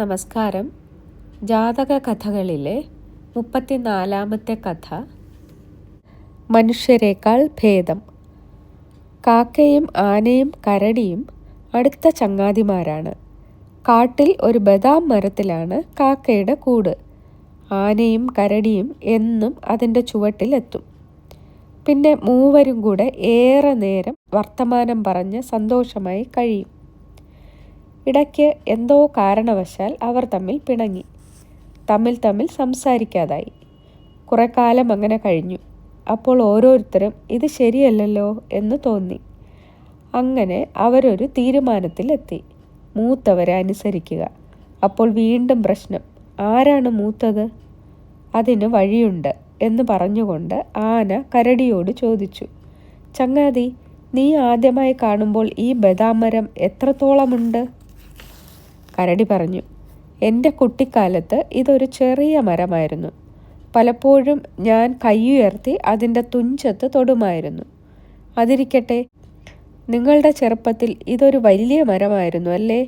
നമസ്കാരം. ജാതക കഥകളിലെ മുപ്പത്തിനാലാമത്തെ കഥ. മനുഷ്യരെക്കാൾ ഭേദം. കാക്കയും ആനയും കരടിയും അടുത്ത ചങ്ങാതിമാരാണ്. കാട്ടിൽ ഒരു ബദാം മരത്തിലാണ് കാക്കയുടെ കൂട്. ആനയും കരടിയും എന്നും അതിന്റെ ചുവട്ടിലെത്തും പിന്നെ മൂവരും കൂടെ ഏറെ നേരം വർത്തമാനം പറഞ്ഞ് സന്തോഷമായി കഴിയും. ഇടയ്ക്ക് എന്തോ കാരണവശാൽ അവർ തമ്മിൽ പിണങ്ങി. തമ്മിൽ തമ്മിൽ സംസാരിക്കാതായി. കുറേ കാലം അങ്ങനെ കഴിഞ്ഞു. അപ്പോൾ ഓരോരുത്തരും ഇത് ശരിയല്ലല്ലോ എന്ന് തോന്നി. അങ്ങനെ അവരൊരു തീരുമാനത്തിലെത്തി. മൂത്തവരെ അനുസരിക്കുക. അപ്പോൾ വീണ്ടും പ്രശ്നം ആരാണ് മൂത്തത്? അതിന് വഴിയുണ്ട് എന്ന് പറഞ്ഞുകൊണ്ട് ആന കരടിയോട് ചോദിച്ചു. ചങ്ങാതി നീ ആദ്യമായി കാണുമ്പോൾ ഈ ബദാമരം എത്രത്തോളമുണ്ട്? കരടി പറഞ്ഞു എന്റെ കുട്ടിക്കാലത്ത് ഇതൊരു ചെറിയ മരമായിരുന്നു. പലപ്പോഴും ഞാൻ കൈയുയർത്തി അതിന്റെ തുഞ്ചത്ത് തൊടുമായിരുന്നു. അതിരിക്കട്ടെ നിങ്ങളുടെ ചെറുപ്പത്തിൽ ഇതൊരു വലിയ മരമായിരുന്നു അല്ലേ?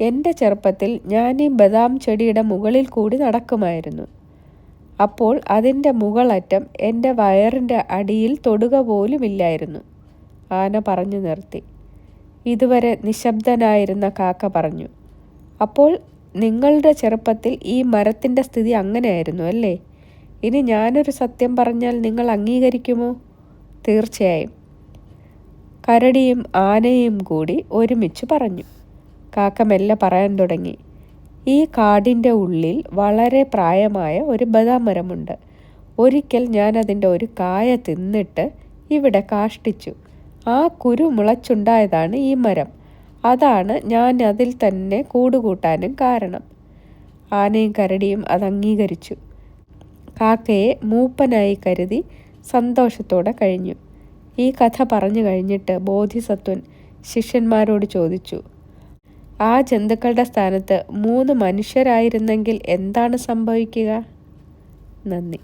എന്റെ ചെറുപ്പത്തിൽ ഞാൻ ഈ ബദാം ചെടിയുടെ മുകളിൽ കൂടി നടക്കുമായിരുന്നു. അപ്പോൾ അതിന്റെ മുകളറ്റം എന്റെ വയറിന്റെ അടിയിൽ തൊടുക പോലുമില്ലായിരുന്നു ആന പറഞ്ഞു നിർത്തി. ഇതുവരെ നിശബ്ദനായിരുന്ന കാക്ക പറഞ്ഞു അപ്പോൾ നിങ്ങളുടെ ചെറുപ്പത്തിൽ ഈ മരത്തിന്റെ സ്ഥിതി അങ്ങനെയായിരുന്നു അല്ലേ? ഇനി ഞാനൊരു സത്യം പറഞ്ഞാൽ നിങ്ങൾ അംഗീകരിക്കുമോ? തീർച്ചയായും. കരടിയും ആനയും കൂടി ഒരുമിച്ച് പറഞ്ഞു. കാക്ക മെല്ലെ പറയാൻ തുടങ്ങി ഈ കാടിന്റെ ഉള്ളിൽ വളരെ പ്രായമായ ഒരു ബദാം മരമുണ്ട് ഒരിക്കൽ ഞാൻ അതിന്റെ ഒരു കായ തിന്നിട്ട് ഇവിടെ കാഷ്ടിച്ചു. ആ കുരു മുളച്ചുണ്ടായതാണ് ഈ മരം. അതാണ് ഞാൻ അതിൽ തന്നെ കൂടുകൂട്ടാനും കാരണം. ആനയും കരടിയും അത് അംഗീകരിച്ചു. കാക്കയെ മൂപ്പനായി കരുതി സന്തോഷത്തോടെ കഴിഞ്ഞു. ഈ കഥ പറഞ്ഞു കഴിഞ്ഞിട്ട് ബോധിസത്വൻ ശിഷ്യന്മാരോട് ചോദിച്ചു ആ ജന്തുക്കളുടെ സ്ഥാനത്ത് മൂന്ന് മനുഷ്യരായിരുന്നെങ്കിൽ എന്താണ് സംഭവിക്കുക? നന്ദി.